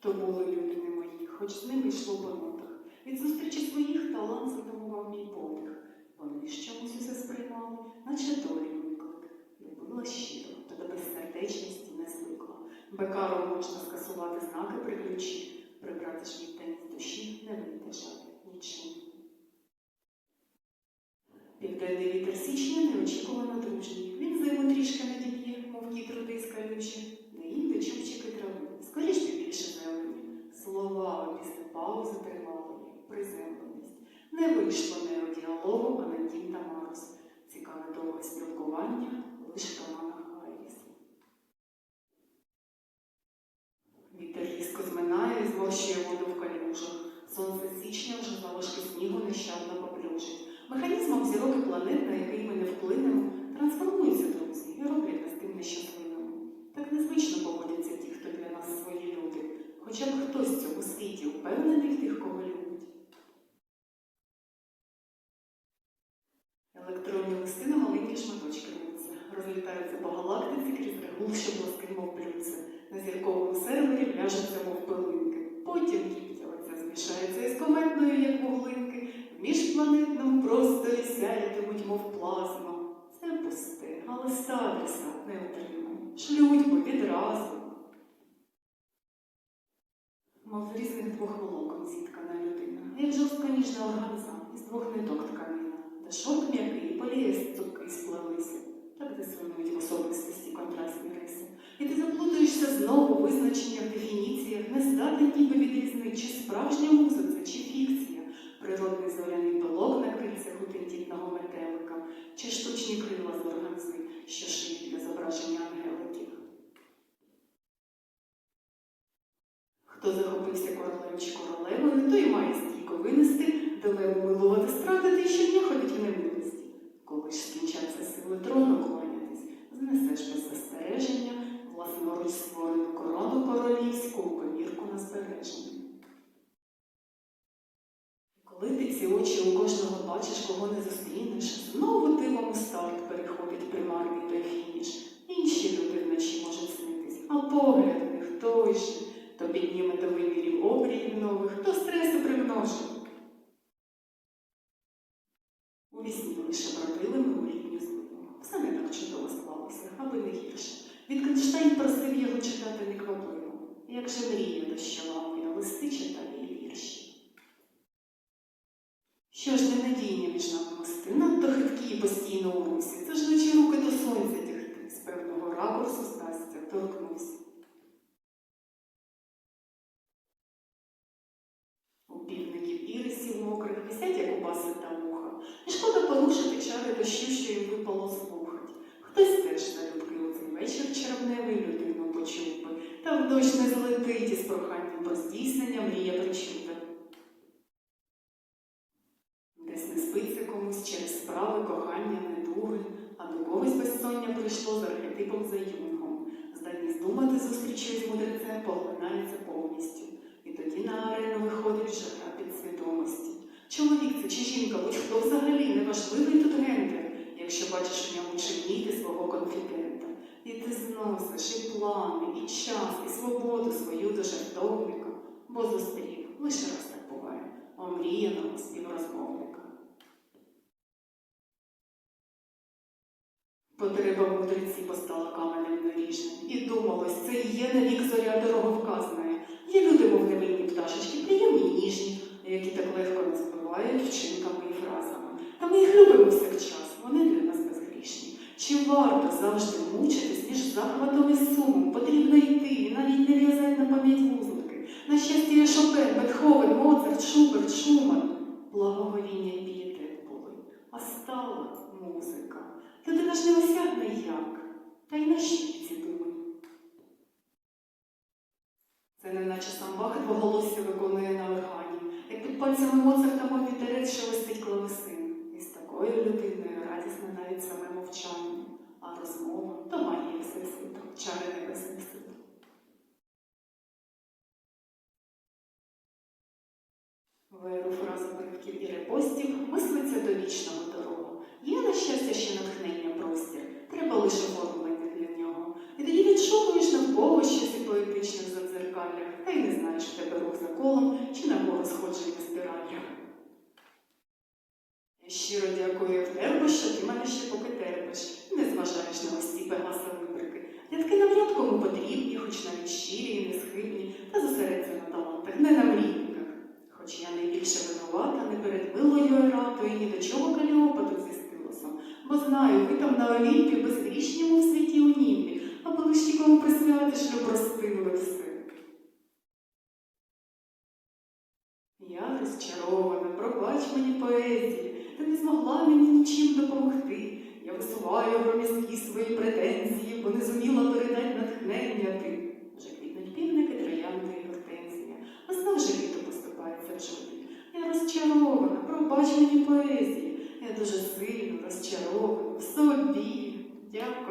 То були люди не мої, хоч з ними йшло по нотах. Від зустрічі своїх талант затамував мій подих. Вони ж чомусь усе сприймали, наче долі виклик. Любила щиро, та до безсердечності не звикла. Бекаром можна скасувати знаки при ключі, прибрати ж відданість душі не вийде жаль нічим. Південний вітер січня неочікувано дружній. Він зиму трішки надіб'є, мов ті труди скалючі, де інде чубчики трави, скоріш більше зелені. Слова після паузи тривалої, приземленість. Не вийшло не діалогу, а на дім та Марус. Цікаве довге спілкування, лише Романа Айріс. Вітер різко зминає і зморщує воду в калюжах. Сонце січня вже залишки снігу нещадно поплюжить. Механізмом зірок і планет, на який ми не вплинемо, трансформуються друзі і роблять нас тим нещасливими. Так незвично поводяться ті, хто для нас свої люди. Хоча б хтось в цьому світі впевнений в тих, кого любить. Електронні листи на маленькі шматочки рвуться, розлітаються по галактиці крізь регул, що бласкить, мов блюдце. На зірковому сервері вляжуться, мов пилинки. Потім гіпця оця змішається із кометною, як вуглинки. В міжпланетному просторі сяятимуть, мов плазма. Це пусте, але статуса не отримає. Шлють бо відразу. Мов з різних двох волокон зіткана людина, як жорстко ніжна організм із двох ниток тканина, де шовк м'який, полієст цупкий сплелися, так дисонують в особистості контрастні риси. І ти заплутаєшся знову в визначеннях, дефініціях, не здатний ніби відрізнити, чи справжня муза це, чи фікція, природний зоряний пилок на крильцях у тендітного метелика, чи штучні крила з органзи, що шиють для зображення ангеликів. Хто захопився королем чи королевою, той має стійко винести, дилему милувати власноруч створену корону королівську у комірку на збереження. Коли ти ці очі у кожного бачиш, кого не зустрінеш, знову дивом у старт переходить примарний той фініш. Інші люди вночі можуть снитись, а погляд у них той же, то підніме до вимірів обріїв нових, то стресу примножить. У вісні лише бродили ми у літню зиму. Все не так чудово склалося, аби не гірше. Віткенштейн просив його читати неквапливо, як же мрія дощова моя, листи читає і вірші. Що ж ненадійні між нами мости, надто хиткі і постійно у русі, це ж личі руки до сонця тягти, з певного ракурсу здасться, торкнусь. У півників ірисів мокрих висять, як у баси та муха. І шкода порушити чари дощу, що їм випало слухать. Хтось дощ не злетить із проханням про здійснення мрія причинка. Десь не спиться комусь через справи, кохання, недуги, а до когось безсоння прийшло з архетипом за юнгом. Здатність думати зустрічі з мудрецем поглинається повністю. Зносиш плани, і час, і свободу свою до жертовника, бо зустрів лише раз так буває, омріяного співрозмовника. Потреба мудреці постала каменем наріжним, і думалось, це і є навік зоря дороговказної. Є люди, мов невинні пташечки, приємні й ніжні, які так легко нас вбивають вчинками і фразами. Та ми їх любимо всякчас, вони для нас безгрішні. Чи варто завжди мучитись між захватом і сумом? Потрібно йти, навіть не в'язати на пам'ять вузлики. На щастя, є Шопен, Бетховен, Моцарт, Шуберт, Шуман. Благоговіння і пієтет були, а стала музика. Людина ж не осягне як, та й на щіпці думи. Це не наче сам Бах двоголосся виконує на органі, як під пальцями Моцарта мов вітерець шелестить клавесин. І з такою людиною радісне навіть саме мовчання, а розмова то магія всесвіту, чари небесних сил. Веру фразу фразопривків і репостів мислиться до вічного дорогу. Є, на щастя, ще натхнення простір, треба лише оформлення для нього. І тоді відшукуєш навколо щось і поетичних задзеркаллях, та й не знаєш, тебе рух за колом чи на кого сходження стирання. Я щиро дякую Евтербо, що ти мене ще поки терпиш, не зважаєш на ось ці пегаси вибрики. Рядки навряд кому потрібні, хоч навіть щирі і несхибні, та зосередься на талантах, не на мрійниках. Хоч я найбільше винувата не перед милою Ератою, ні до чого Каліопа тут зі стилосом, бо знаю, ви там на Олімпі безгрішньому в світі у німбі, аби лиш нікому присвятиш, люб простили все. Я розчарована, пробач мені поезії, ти не змогла мені нічим допомогти. Я висуваю громіздкі свої претензії, бо не зуміла передати натхнення ти. Вже квітнуть півники, троянди і гортензія, а знов же літо поступається в жовті. Я розчарована, пробач мені поезії. Я дуже сильно розчарована в собі. Дякую.